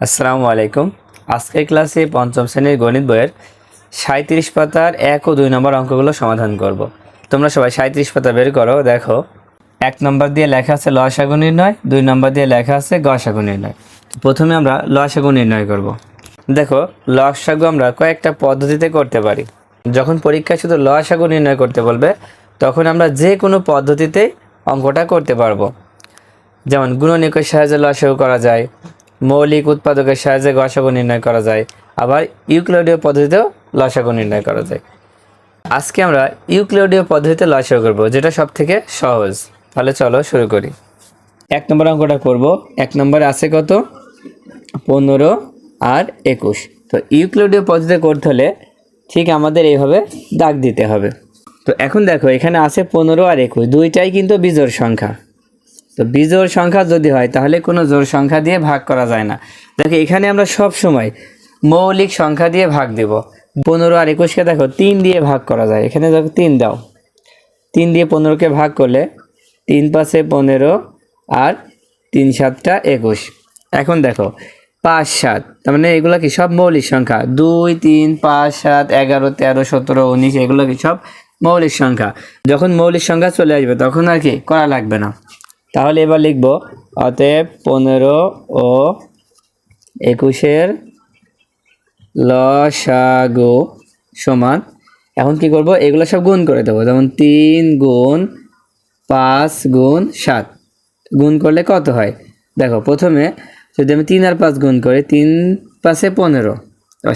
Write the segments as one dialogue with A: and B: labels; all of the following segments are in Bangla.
A: আসসালামু আলাইকুম। আজকের ক্লাসে পঞ্চম শ্রেণির গণিত বইয়ের সাঁত্রিশ পাতার এক ও দুই নম্বর অঙ্কগুলো সমাধান করব। তোমরা সবাই সাঁত্রিশ পাতা বের করো, দেখো। এক নম্বর দিয়ে লেখা আছে লসাগু নির্ণয়, দুই নম্বর দিয়ে লেখা আছে গসাগু নির্ণয়। প্রথমে আমরা লসাগু নির্ণয় করব। দেখো লসাগু আমরা কয়েকটা পদ্ধতিতে করতে পারি। যখন পরীক্ষায় শুধু লসাগু নির্ণয় করতে বলবে, তখন আমরা যে কোনো পদ্ধতিতেই অঙ্কটা করতে পারব। যেমন গুণনীয়কের সাহায্যে লসাগু করা যায় মৌলিক উৎপাদকের সাহায্যে গসাগু নির্ণয় করা যায়। আবার ইউক্লিডীয় পদ্ধতিতেও লসাগু নির্ণয় করা যায়। আজকে আমরা ইউক্লিডীয় পদ্ধতিতে লসাগু করব, যেটা সব থেকে সহজ। তাহলে চলো শুরু করি। এক নম্বর অঙ্কটা করব। এক নম্বরে আছে কত? পনেরো আর একুশ। তো ইউক্লিডীয় পদ্ধতিতে করতে হলে ঠিক আমাদের এইভাবে দাগ দিতে হবে। তো এখন দেখো, এখানে আছে পনেরো আর একুশ। দুইটাই কিন্তু বিজোড় সংখ্যা। তো বিজোড় সংখ্যা যদি হয়, তাহলে কোনো জোড় সংখ্যা দিয়ে ভাগ করা যায় না। দেখো, এখানে আমরা সব সময় মৌলিক সংখ্যা দিয়ে ভাগ দেব। পনেরো আর একুশকে দেখো, তিন দিয়ে ভাগ করা যায়। এখানে দেখো, তিন দাও। তিন দিয়ে পনেরোকে ভাগ করলে তিন পাশে পনেরো আর তিন সাতটা একুশ। এখন দেখো, পাঁচ, সাত, তার মানে এগুলো কি সব মৌলিক সংখ্যা? দুই, তিন, পাঁচ, সাত, এগারো, তেরো, সতেরো, উনিশ, এগুলো কি সব মৌলিক সংখ্যা? যখন মৌলিক সংখ্যা চলে আসবে, তখন আর কি করা লাগবে না। তাহলে এবার লিখব অতএব পনেরো ও একুশের লসাগু সমান। এখন কি করব? এগুলো সব গুণ করে দেবো। যেমন তিন গুণ পাঁচ গুণ সাত। গুণ করলে কত হয়? দেখো, প্রথমে যদি আমি তিন আর পাঁচ গুণ করি, তিন পাঁচে পনেরো।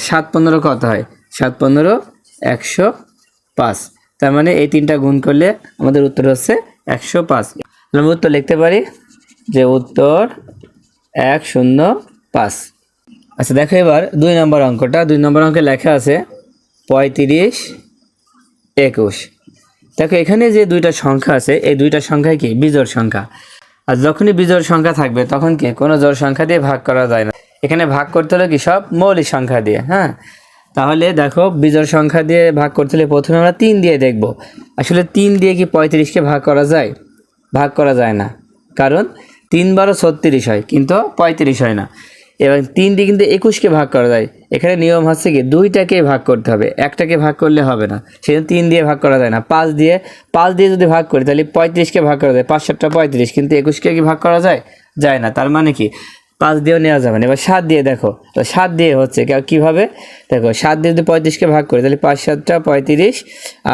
A: সাত পনেরো কত হয়? সাত পনেরো, একশো পাঁচ। তার মানে এই তিনটা গুণ করলে আমাদের উত্তর হচ্ছে একশো পাঁচ। আমরা উত্তর লিখতে পারি যে উত্তর এক শূন্য পাঁচ। আচ্ছা দেখো এবার দুই নম্বর অঙ্কটা। দুই নম্বর অঙ্কে লেখা আছে পঁয়ত্রিশ, একুশ। দেখো, এখানে যে দুইটা সংখ্যা আছে, এই দুইটা সংখ্যায় কি? বিজোড় সংখ্যা। আর যখনই বিজোড় সংখ্যা থাকবে, তখন কি? কোনো জোড় সংখ্যা দিয়ে ভাগ করা যায় না। এখানে ভাগ করতে হলে কি? সব মৌলিক সংখ্যা দিয়ে হ্যাঁ? তাহলে দেখো বিজোড় সংখ্যা দিয়ে ভাগ করতে হলে প্রথমে আমরা তিন দিয়ে দেখব। আসলে তিন দিয়ে কি পঁয়ত্রিশকে ভাগ করা যায়? ভাগ করা যায় না। কারণ তিন বারো ছত্রিশ হয়, কিন্তু পঁয়ত্রিশ হয় না। এবং তিন দিয়ে কিন্তু একুশকে ভাগ করা যায়। এখানে নিয়ম হচ্ছে কি, দুইটাকে ভাগ করতে হবে। একটাকে ভাগ করলে হবে না। সেজন্য তিন দিয়ে ভাগ করা যায় না। পাঁচ দিয়ে পাঁচ দিয়ে যদি ভাগ করি, তাহলে পঁয়ত্রিশকে ভাগ করা যায়। পাঁচ সাতটা পঁয়ত্রিশ, কিন্তু একুশকে কি ভাগ করা যায়? যায় না। তার মানে কি? পাঁচ দিয়েও নেওয়া যাবে না। এবার সাত দিয়ে দেখো। তো সাত দিয়ে হচ্ছে কীভাবে? দেখো, সাত দিয়ে যদি পঁয়ত্রিশকে ভাগ করি, তাহলে পাঁচ সাতটা পঁয়ত্রিশ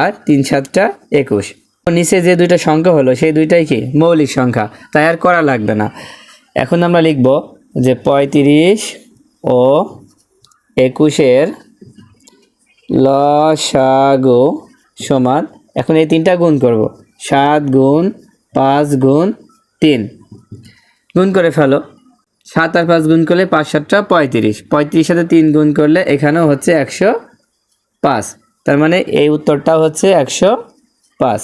A: আর তিন সাতটা একুশ। নিচে যে দুইটা সংখ্যা হলো, সেই দুইটাই কি? মৌলিক সংখ্যা। তাই আর করা লাগবে না। এখন আমরা লিখব যে পঁয়ত্রিশ ও একুশের লসাগু সমান, এখন এই তিনটা গুণ করব। সাত গুণ পাঁচ গুণ তিন। গুণ করে ফেলো। সাত আর পাঁচ গুণ করলে পাঁচ সাতটা পঁয়ত্রিশ। পঁয়ত্রিশ সাথে তিন গুণ করলে এখানেও হচ্ছে একশো পাঁচ। তার মানে এই উত্তরটা হচ্ছে একশো পাঁচ।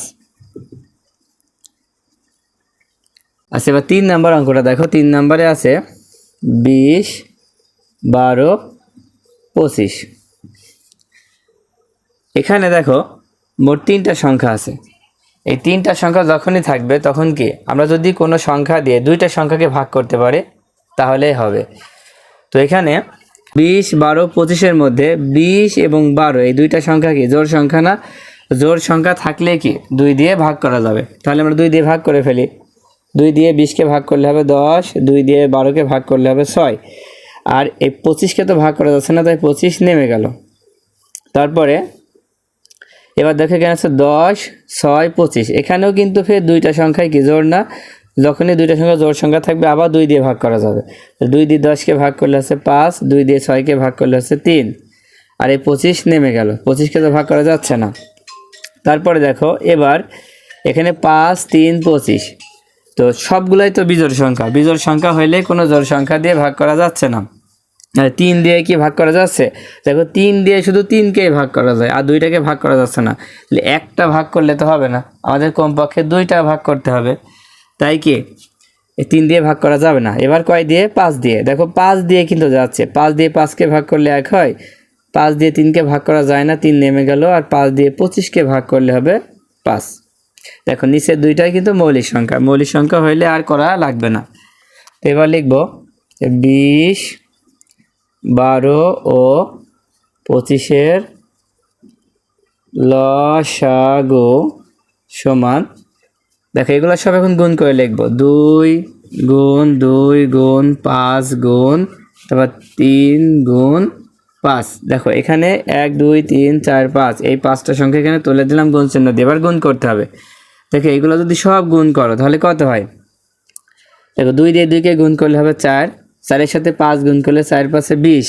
A: আচ্ছা এবার তিন নাম্বার অঙ্কটা দেখো। তিন নাম্বারে আছে বিশ বারো পঁচিশ। এখানে দেখো মোট তিনটা সংখ্যা আছে। এই তিনটা সংখ্যা যখনই থাকবে তখন কি? আমরা যদি কোনো সংখ্যা দিয়ে দুইটা সংখ্যাকে ভাগ করতে পারি তাহলেই হবে। তো এখানে বিশ, বারো, পঁচিশের মধ্যে বিশ এবং বারো, এই দুইটা সংখ্যা কি? জোর সংখ্যা না? জোর সংখ্যা থাকলে কি? দুই দিয়ে ভাগ করা যাবে। তাহলে আমরা দুই দিয়ে ভাগ করে ফেলি। দুই দিয়ে বিশকে ভাগ করলে হবে দশ, দুই দিয়ে বারোকে ভাগ করলে হবে ছয়। আর এই পঁচিশকে তো ভাগ করা যাচ্ছে না, তাই পঁচিশ নেমে গেল। তারপরে এবার দেখে আছে দশ, ছয়, পঁচিশ। এখানেও কিন্তু ফের দুইটা সংখ্যায় কি? জোর না? যখনই দুইটা সংখ্যা জোর সংখ্যা থাকবে, আবার দুই দিয়ে ভাগ করা যাবে। দুই দিয়ে দশকে ভাগ করলে হচ্ছে পাঁচ, দুই দিয়ে ছয়কে ভাগ করলে হচ্ছে তিন। আর এই পঁচিশ নেমে গেল। পঁচিশকে তো ভাগ করা যাচ্ছে না। তারপরে দেখো, এবার এখানে পাঁচ, তিন, পঁচিশ। তো সবগুলাই তো বিজোড় সংখ্যা। বিজোড় সংখ্যা হইলে কোনো জোড় সংখ্যা দিয়ে ভাগ করা যাচ্ছে না। তিন দিয়ে কি ভাগ করা যাচ্ছে? দেখো, তিন দিয়ে শুধু তিনকেই ভাগ করা যায়, আর দুইটাকে ভাগ করা যাচ্ছে না। একটা ভাগ করলে তো হবে না। আমাদের কমপক্ষে দুইটা ভাগ করতে হবে। তাই কি? তিন দিয়ে ভাগ করা যাবে না। এবার কয় দিয়ে? পাঁচ দিয়ে। দেখো, পাঁচ দিয়ে কিন্তু যাচ্ছে। পাঁচ দিয়ে পাঁচকে ভাগ করলে এক হয়। পাঁচ দিয়ে তিনকে ভাগ করা যায় না, তিন নেমে গেল, আর পাঁচ দিয়ে পঁচিশকে ভাগ করলে হবে পাঁচ। দেখো, নিচের দুইটাই কিন্তু মৌলিক সংখ্যা। মৌলিক সংখ্যা হইলে আর করা লাগবে না। এবার লিখব বিশ, বারো ও পঁচিশের লসাগু সমান দেখো, এগুলো সব এখন গুণ করে লিখব। দুই গুণ দুই গুণ, পাঁচ গুণ, তারপর তিন গুণ, পাঁচ। দেখো, এখানে এক, দুই, তিন, চার, পাঁচ। এই পাঁচটা সংখ্যা এখানে তুলে দিলাম, গুণ চিহ্ন দিয়ে। এবার গুণ করতে হবে। দেখো, এগুলো যদি সব গুণ করো, তাহলে কত হয়? দেখো, দুই দিয়ে দুইকে গুণ করলে হবে চার। চারের সাথে পাঁচ গুণ করলে চার, পাঁচে বিশ।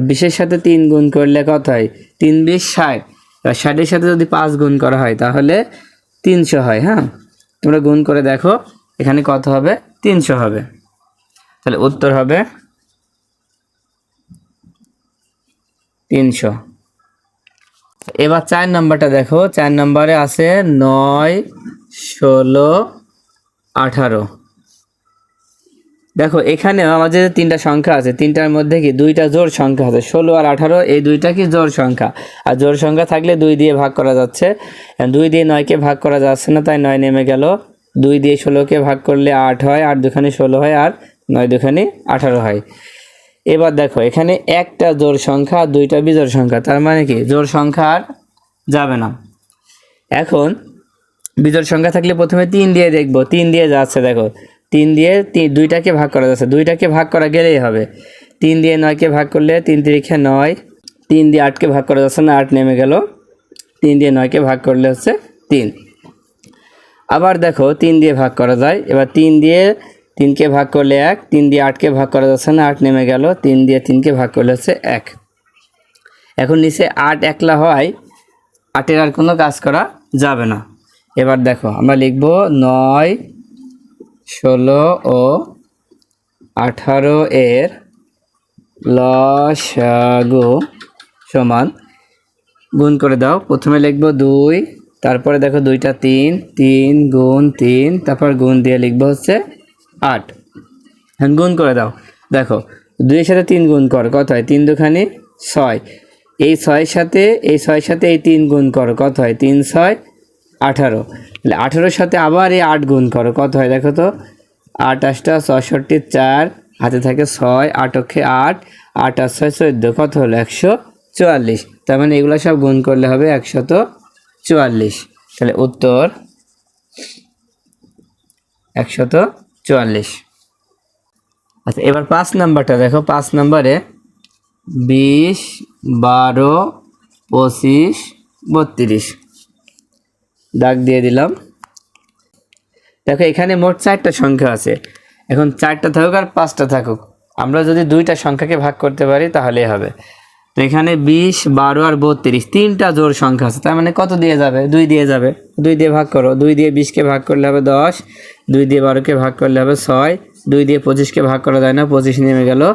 A: বিশের সাথে তিন গুণ করলে কত হয়? তিন বিশ, ষাট। ষাটের সাথে যদি পাঁচ গুণ করা হয়, তাহলে তিনশো হয় হ্যাঁ? তোমরা গুণ করে দেখো, এখানে কত হবে? তিনশো হবে। তাহলে উত্তর হবে তিনশো। এবার চার নাম্বারটা দেখো, চার নাম্বারে আছে নয়, ষোলো, আঠারো। দেখো, এখানে আমাদের তিনটা সংখ্যা আছে, তিনটার মধ্যে কি দুইটা জোর সংখ্যা আছে? ষোলো আর আঠারো, এই দুইটা কি জোর সংখ্যা? আর জোর সংখ্যা থাকলে দুই দিয়ে ভাগ করা যাচ্ছে। দুই দিয়ে নয়কে ভাগ করা যাচ্ছে না, তাই নয় নেমে গেল। দুই দিয়ে ষোলোকে ভাগ করলে আট হয়, আট দুখানে ষোলো হয়, আর নয় দুখানে আঠারো হয়। এবার দেখো, এখানে একটা জোর সংখ্যা আর দুইটা বিজোর সংখ্যা, তার মানে কি জোর সংখ্যা আর যাবে না। এখন বিজোর সংখ্যা থাকলে প্রথমে তিন দিয়ে দেখব, তিন দিয়ে যাচ্ছে, দেখো। তিন দিয়ে দুইটাকে ভাগ করা যাচ্ছে। দুইটাকে ভাগ করা গেলেই হবে। তিন দিয়ে নয়কে ভাগ করলে তিন তিরিখে নয়। তিন দিয়ে আটকে ভাগ করা যাচ্ছে না, আট নেমে গেল। তিন দিয়ে নয়কে ভাগ করলে হচ্ছে তিন। আবার দেখো, তিন দিয়ে ভাগ করা যায়। এবার তিন দিয়ে তিনকে ভাগ করলে এক, তিন দিয়ে আটকে ভাগ করা যাচ্ছে না, আট নেমে গেল। তিন দিয়ে তিনকে ভাগ করলে হচ্ছে এক। এখন নিচে আট একলা হয়, আটের আর কোনো কাজ করা যাবে না। এবার দেখো, আমরা লিখব নয় ষোলো ও আঠারো এর লসাগু সমান গুণ করে দাও। প্রথমে লিখব দুই, তারপরে দেখো দুইটা তিন তিন গুণ তিন, তারপর গুণ দিয়ে লিখব হচ্ছে আট। গুণ করে দাও। দেখো, দুইয়ের সাথে তিন গুণ কর, কত হয়? তিন দুখানি ছয়। এই ছয়ের সাথে, এই ছয়ের সাথে এই তিন গুণ কর, কত হয়? তিন ছয় আঠারো। তাহলে আঠারোর সাথে আবার এই আট গুণ করো। কত হয় দেখো তো? আট আটটা ছষট্টি চার, হাতে থাকে ছয়, আট অক্ষে আট আট আর ছয় চোদ্দ, কত হলো? একশো চুয়াল্লিশ। তার মানে এগুলো সব গুণ করলে হবে একশত চুয়াল্লিশ। তাহলে উত্তর একশত চুয়াল্লিশ। আচ্ছা এবার পাঁচ নাম্বারটা দেখো। পাঁচ নাম্বারে বিশ, বারো, পঁচিশ, বত্রিশ। দাগ দিয়ে দিলাম। দেখো, এখানে মোট চারটা সংখ্যা আছে। এখন চারটা থাকুক আর পাঁচটা থাকুক। আমরা যদি দুইটা সংখ্যাকে ভাগ করতে পারি, তাহলেই হবে। তো এখানে বিশ, বারো আর বত্রিশ, তিনটা জোর সংখ্যা আছে। তার মানে কত দিয়ে যাবে? দুই দিয়ে যাবে। দুই দিয়ে ভাগ করো। দুই দিয়ে বিশকে ভাগ করলে হবে দশ, দুই দিয়ে বারোকে ভাগ করলে হবে ছয় দুই দিয়ে পঁচিশকে ভাগ করা যায় না, পঁচিশ নেমে গেল।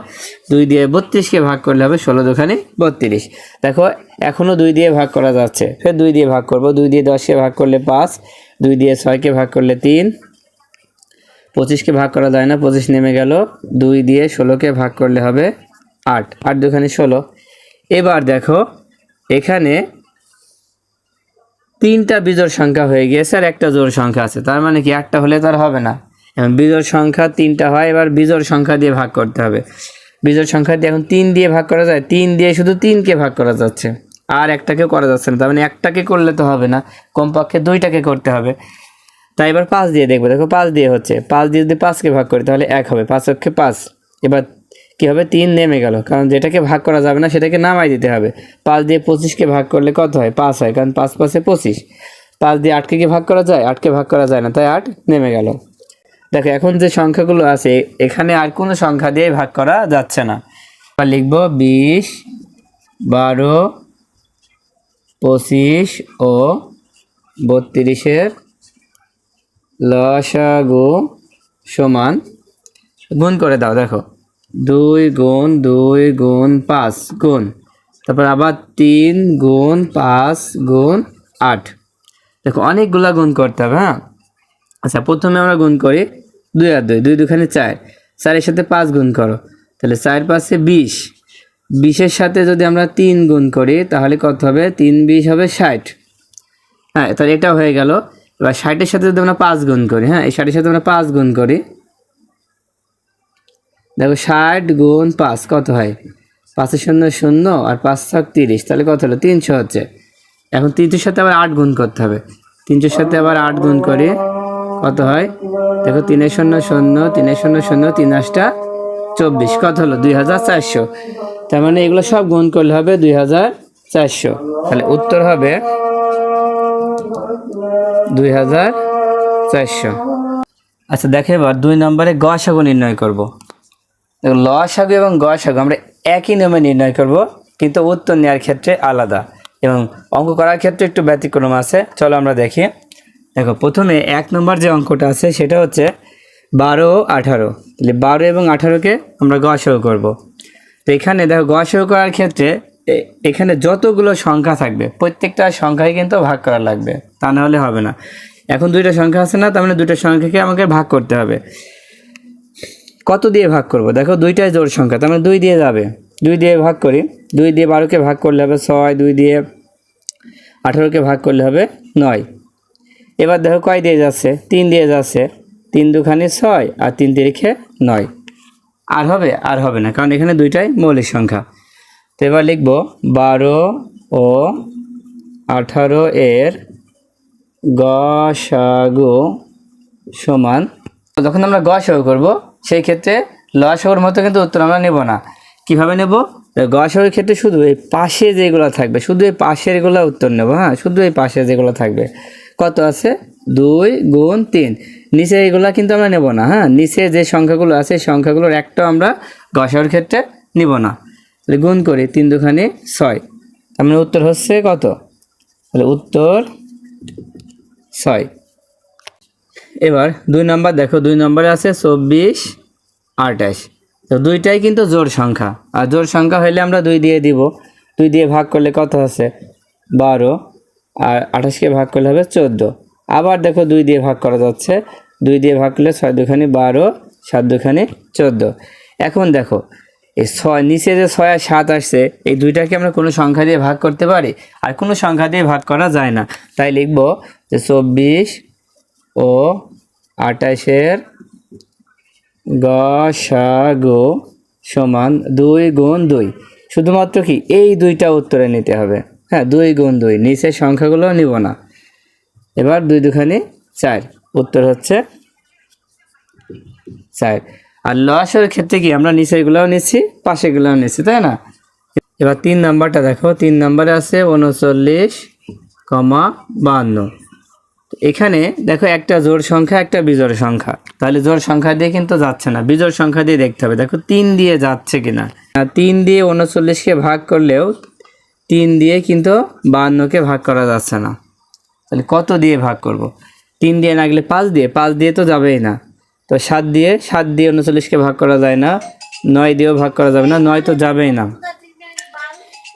A: দুই দিয়ে বত্রিশকে ভাগ করলে হবে ষোলো দোকানে বত্রিশ। দেখো এখনও দুই দিয়ে ভাগ করা যাচ্ছে। ফের দুই দিয়ে ভাগ করব। দুই দিয়ে দশকে ভাগ করলে পাঁচ, দুই দিয়ে ছয়কে ভাগ করলে তিন। পঁচিশকে ভাগ করা যায় না, পঁচিশ নেমে গেল। দুই দিয়ে ষোলোকে ভাগ করলে হবে আট। আট দুখানে ষোলো। এবার দেখো, এখানে তিনটা বিজোড় সংখ্যা হয়ে গিয়েছে আর একটা জোড় সংখ্যা আছে। তার মানে কি একটা হলে তার হবে না। বিজোড় সংখ্যা তিনটা হয়, এবার বিজোড় সংখ্যা দিয়ে ভাগ করতে হবে। বিজোড় সংখ্যা দিয়ে এখন তিন দিয়ে ভাগ করা যায়, তিন দিয়ে শুধু তিনকে ভাগ করা যাচ্ছে। আর একটাকেও করা যাচ্ছে না, তার মানে একটাকে করলে তো হবে না, কমপক্ষে দুইটাকে করতে হবে। তাই এবার পাঁচ দিয়ে দেখব, দেখো পাঁচ দিয়ে হচ্ছে, পাঁচ দিয়ে যদি পাঁচকে ভাগ করি তাহলে এক হবে, পাঁচ অক্ষে পাঁচ। এবার কী হবে? তিন নেমে গেল, কারণ যেটাকে ভাগ করা যাবে না সেটাকে নামাই দিতে হবে। পাঁচ দিয়ে পঁচিশকে ভাগ করলে কত হয়? পাঁচ হয়, কারণ পাঁচ পাঁচে পঁচিশ। পাঁচ দিয়ে আটকে কি ভাগ করা যায়? আটকে ভাগ করা যায় না, তাই আট নেমে গেল। দেখো, এখন যে সংখ্যাগুলো আছে, এখানে আর কোনো সংখ্যা দিয়ে ভাগ করা যাচ্ছে না। এবার লিখব বিশ, বারো, পঁচিশ ও বত্রিশের লসাগু সমান, গুণ করে দাও, দেখো। দুই গুণ দুই গুণ, পাঁচ গুণ। তারপর আবার তিন গুণ, পাঁচ গুণ, আট। দেখো, অনেকগুলা গুণ করতে হবে হ্যাঁ? আচ্ছা প্রথমে আমরা গুণ করি দুই আর দুই দুই দুখানে চার। চারের সাথে পাঁচ গুণ করো। তাহলে চার পাঁচে বিশ। বিশের সাথে যদি আমরা তিন গুণ করি, তাহলে কত হবে? তিন বিশ হবে ষাট। হ্যাঁ তাহলে এটাও হয়ে গেল। এবার ষাটের সাথে যদি আমরা পাঁচ গুণ করি হ্যাঁ এই ষাটের সাথে আমরা পাঁচ গুণ করি। দেখো ষাট গুণ পাঁচ, কত হয়? পাঁচের শূন্য শূন্য আর পাঁচ ছক তিরিশ, তাহলে কত হলো? তিনশো হচ্ছে। এখন তিনশোর সাথে আবার আট গুণ করতে হবে। তিনশোর সাথে আবার আট গুণ করে। কত হয়? দেখো তিনের শূন্য শূন্য তিনের শূন্য শূন্য, তিন আটটা চব্বিশ। কত হলো? দুই হাজার চারশো। তার মানে এগুলো সব গুণ করলে হবে দুই হাজার চারশো। তাহলে উত্তর হবে দুই হাজার চারশো। আচ্ছা দেখে এবার দুই নম্বরে গ গসাগু নির্ণয় করব। দেখো লসাগু এবং গ গসাগু আমরা একই নিয়মে নির্ণয় করব, কিন্তু উত্তর নেওয়ার ক্ষেত্রে আলাদা এবং অঙ্ক করার ক্ষেত্রে একটু ব্যতিক্রম আছে। চলো আমরা দেখি। দেখো, প্রথমে এক নম্বর যে অঙ্কটা আছে সেটা হচ্ছে বারো, আঠারো। তাহলে বারো এবং আঠারোকে আমরা গসাগু করব। তো এখানে দেখো গসাগু করার ক্ষেত্রে এখানে যতগুলো সংখ্যা থাকবে, প্রত্যেকটা সংখ্যায় কিন্তু ভাগ করা লাগবে, তা না হলে হবে না। এখন দুইটা সংখ্যা আছে না, তার মানে দুইটা সংখ্যাকে আমাকে ভাগ করতে হবে। কত দিয়ে ভাগ করব? দেখো, দুইটাই জোড় সংখ্যা, তার মানে দুই দিয়ে যাবে। দুই দিয়ে ভাগ করি, দুই দিয়ে বারোকে ভাগ করলে হবে ছয়, দুই দিয়ে আঠারোকে ভাগ করলে হবে নয়। এবার দেখো কয় দিয়ে যাচ্ছে? তিন দিয়ে যাচ্ছে। তিন দুখানি ছয় আর তিন তিরিখে নয়। আর হবে? আর হবে না, কারণ এখানে দুইটাই মৌলিক সংখ্যা। তো এবার লিখব বারো ও আঠারো এর গসাগু সমান। যখন আমরা গসাগু করব, সেই ক্ষেত্রে লসাগুর মতো কিন্তু উত্তর আমরা নেব না। কীভাবে নেব? গসাগুর ক্ষেত্রে শুধু এই পাশে যেগুলো থাকবে, শুধু এই পাশের এগুলো উত্তর নেব হ্যাঁ? শুধু এই পাশে যেগুলো থাকবে। কত আছে? দুই গুণ তিন। নিচে এগুলো কিন্তু আমরা নেব না হ্যাঁ? নিচে যে সংখ্যাগুলো আছে সংখ্যাগুলোর একটাও আমরা গসাগুর ক্ষেত্রে নিব না। তাহলে গুণ করি, তিন দুখানি ছয়। তার মানে উত্তর হচ্ছে কত? তাহলে উত্তর ছয়। এবার দুই নম্বর, দেখো, দুই নম্বরে আছে চব্বিশ, আঠাশ। তো দুইটাই কিন্তু জোর সংখ্যা। আর জোর সংখ্যা হলে আমরা দুই দিয়ে দিব। দুই দিয়ে ভাগ করলে কত আছে? বারো। আর আঠাশকে ভাগ করলে হবে চোদ্দ। আবার দেখো দুই দিয়ে ভাগ করা যাচ্ছে। দুই দিয়ে ভাগ করলে ছয় দুখানি বারো, সাত দুখানি চোদ্দ। এখন দেখো, এই ছয়, নিচে যে ছয় আর সাত আসছে, এই দুইটাকে আমরা কোনো সংখ্যা দিয়ে ভাগ করতে পারি? আর কোনো সংখ্যা দিয়ে ভাগ করা যায় না। তাই লিখব যে চব্বিশ ও আঠাশের গসাগু সমান দুই গুণ দুই। শুধুমাত্র কি? এই দুইটা উত্তরে নিতে হবে। হ্যাঁ দুই গুণ দুই। নিচের সংখ্যাগুলো নিব না। এবার দুই দুখানি চার। উত্তর হচ্ছে চার। আর লসের ক্ষেত্রে কি, আমরা নিচেরগুলোও নিচ্ছি পাশেগুলোও নিচ্ছি, তাই না? এবার তিন নাম্বারটা দেখো। তিন নাম্বারে আছে উনচল্লিশ কমা বাহান্ন। এখানে দেখো একটা জোর সংখ্যা, একটা বিজোড় সংখ্যা। তাহলে জোর সংখ্যা দিয়ে কিন্তু যাচ্ছে না। বিজোড় সংখ্যা দিয়ে দেখতে হবে। দেখো তিন দিয়ে যাচ্ছে কিনা। তিন দিয়ে উনচল্লিশকে ভাগ করলেও তিন দিয়ে কিন্তু বাহান্নকে ভাগ করা যাচ্ছে না। তাহলে কত দিয়ে ভাগ করব। তিন দিয়ে না গেলে পাঁচ দিয়ে? পাঁচ দিয়ে তো যাবেই না। তো সাত দিয়ে সাত দিয়ে উনচল্লিশকে ভাগ করা যায় না। নয় দিয়েও ভাগ করা যাবে না। নয় তো যাবেই না।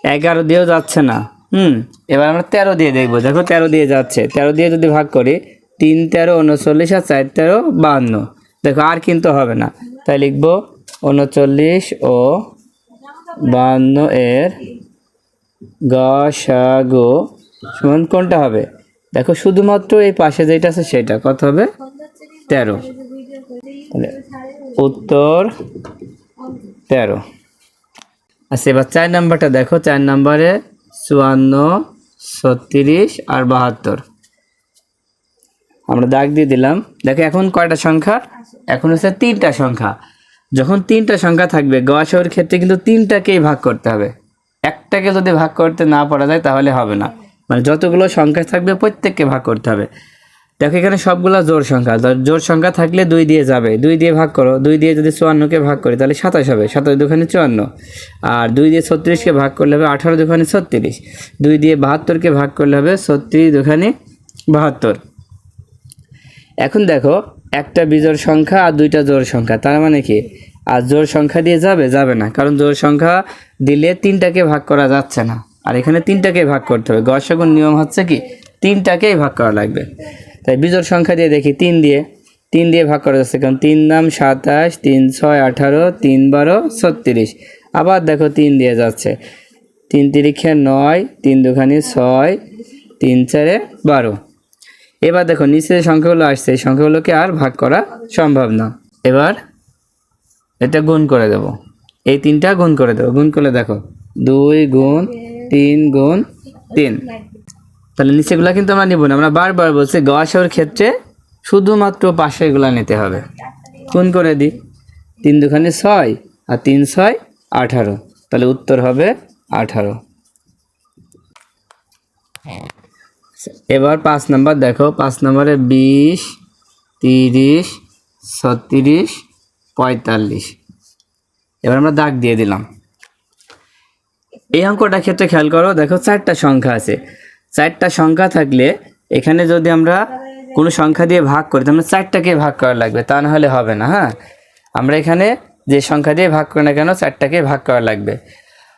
A: এগারো দিয়েও যাচ্ছে না। হুম, এবার আমরা তেরো দিয়ে দেখব। দেখো তেরো দিয়ে যাচ্ছে। তেরো দিয়ে যদি ভাগ করি, তিন, তেরো, উনচল্লিশ আর চার, তেরো, বাহান্ন। দেখো আর কিন্তু হবে না। তাই লিখব উনচল্লিশ ও বাহান্ন এর গসাগু সমান কোনটা হবে? দেখো, শুধুমাত্র এই পাশে যেটা আছে সেটা। কত হবে? তেরো। উত্তর তেরো। আচ্ছা এবার চার নাম্বারটা দেখো। চার নাম্বারে চুয়ান্ন, ছত্রিশ আর বাহাত্তর। আমরা দাগ দিয়ে দিলাম। দেখো, এখন কয়টা সংখ্যা? এখন হচ্ছে তিনটা সংখ্যা। যখন তিনটা সংখ্যা থাকবে গসাওর ক্ষেত্রে কিন্তু তিনটাকেই ভাগ করতে হবে। একটাকে যদি ভাগ করতে না পারা যায়, তাহলে হবে না। মানে যতগুলো সংখ্যা থাকবে, প্রত্যেককে ভাগ করতে হবে। দেখো, এখানে সবগুলো জোর সংখ্যা। জোর সংখ্যা থাকলে দুই দিয়ে যাবে। দুই দিয়ে ভাগ করো। দুই দিয়ে যদি চুয়ান্নকে ভাগ করি, তাহলে সাতাশ হবে। সাতাশ দুখানে চুয়ান্ন। আর দুই দিয়ে ছত্রিশকে ভাগ করলে হবে আঠারো দুখানে ছত্রিশ। দুই দিয়ে বাহাত্তরকে ভাগ করলে হবে ছত্রিশ দুখানে বাহাত্তর। এখন দেখো, একটা বিজোর সংখ্যা আর দুইটা জোর সংখ্যা। তার মানে কি? আর জোর সংখ্যা দিয়ে যাবে যাবে না। কারণ জোর সংখ্যা দিলে তিনটাকে ভাগ করা যাচ্ছে না। আর এখানে তিনটাকে ভাগ করতে হবে। গসাগুর নিয়ম হচ্ছে কি? তিনটাকেই ভাগ করা লাগবে। তাই বিজোর সংখ্যা দিয়ে দেখি, তিন দিয়ে। তিন দিয়ে ভাগ করা যাচ্ছে, কারণ তিন নাম সাতাশ, তিন ছয় আঠারো, তিন বারো, ছত্রিশ। আবার দেখো তিন দিয়ে যাচ্ছে। তিন তিরিখে নয়, তিন দুখানি ছয়, তিন চারে বারো। এবার দেখো নিচে সংখ্যাগুলো আসছে, এই সংখ্যাগুলোকে আর ভাগ করা সম্ভব না। এবার এটা গুণ করে দেব। এই তিনটা গুণ করে দেবো। গুণ করলে দেখো, দুই গুণ তিন গুণ তিন। তাহলে নিচেগুলা কিন্তু আমরা নিব না। আমরা বারবার বলছি গসাওর ক্ষেত্রে শুধুমাত্র পাশেগুলা নিতে হবে। গুণ করে দিই? তিন দুখানে ছয় আর তিন ছয় আঠারো। তাহলে উত্তর হবে আঠারো। এবার পাঁচ নাম্বার দেখো। পাঁচ নম্বরে বিশ, তিরিশ, ছত্রিশ পঁয়তাল্লিশ। এবার আমরা দাগ দিয়ে দিলাম। এই অঙ্কটার ক্ষেত্রে খেয়াল করো, দেখো চারটা সংখ্যা আছে। চারটা সংখ্যা থাকলে এখানে যদি আমরা কোনো সংখ্যা দিয়ে ভাগ করি, তাহলে চারটাকে ভাগ করা লাগবে, তা না হলে হবে না হ্যাঁ? আমরা এখানে যে সংখ্যা দিয়ে ভাগ করি না কেন, চারটাকে ভাগ করা লাগবে।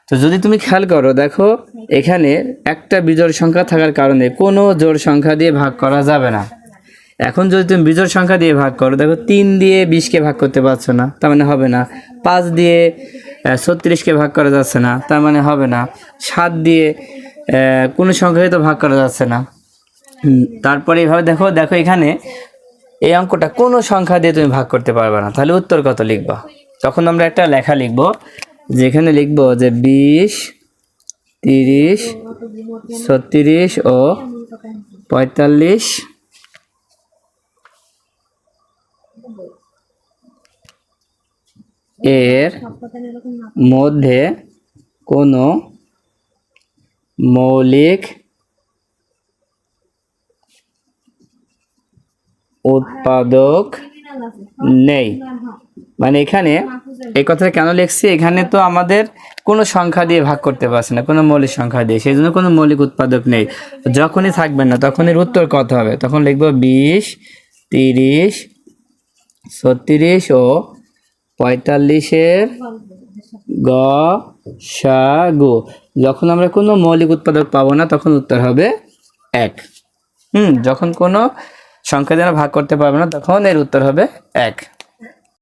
A: তো যদি তুমি খেয়াল করো, দেখো এখানে একটা বিজোড় সংখ্যা থাকার কারণে কোনো জোড় সংখ্যা দিয়ে ভাগ করা যাবে না। এখন যদি তুমি বিজোড় সংখ্যা দিয়ে ভাগ করো, দেখো তিন দিয়ে বিশকে ভাগ করতে পারছ না, তার মানে হবে না। পাঁচ দিয়ে ছত্রিশকে ভাগ করা যাচ্ছে না, তার মানে হবে না। সাত দিয়ে কোনো সংখ্যাকে তো ভাগ করা যাচ্ছে না। তারপরে এইভাবে দেখো দেখো এখানে এই অঙ্কটা কোনো সংখ্যা দিয়ে তুমি ভাগ করতে পারবে না। তাহলে উত্তর কত লিখবা? তখন আমরা একটা লেখা লিখব, যেখানে লিখব যে বিশ, তিরিশ, ছত্রিশ ও পঁয়তাল্লিশ এর মধ্যে কোনো মৌলিক উৎপাদক নেই। মানে এখানে এই কথাটা কেন লিখছি? এখানে তো আমাদের কোনো সংখ্যা দিয়ে ভাগ করতে পারছে না, কোনো মৌলিক সংখ্যা দিয়ে। সেই জন্য কোনো মৌলিক উৎপাদক নেই। যখনই থাকবেন না তখন এর উত্তর কত হবে? তখন লিখব বিশ, তিরিশ, ছত্রিশ ও পঁয়তাল্লিশের গ, সা, গু। যখন আমরা কোনো মৌলিক উৎপাদক পাবো না, তখন উত্তর হবে এক। হুম, যখন কোনো সংখ্যা যেন ভাগ করতে পারবে না, তখন এর উত্তর হবে এক।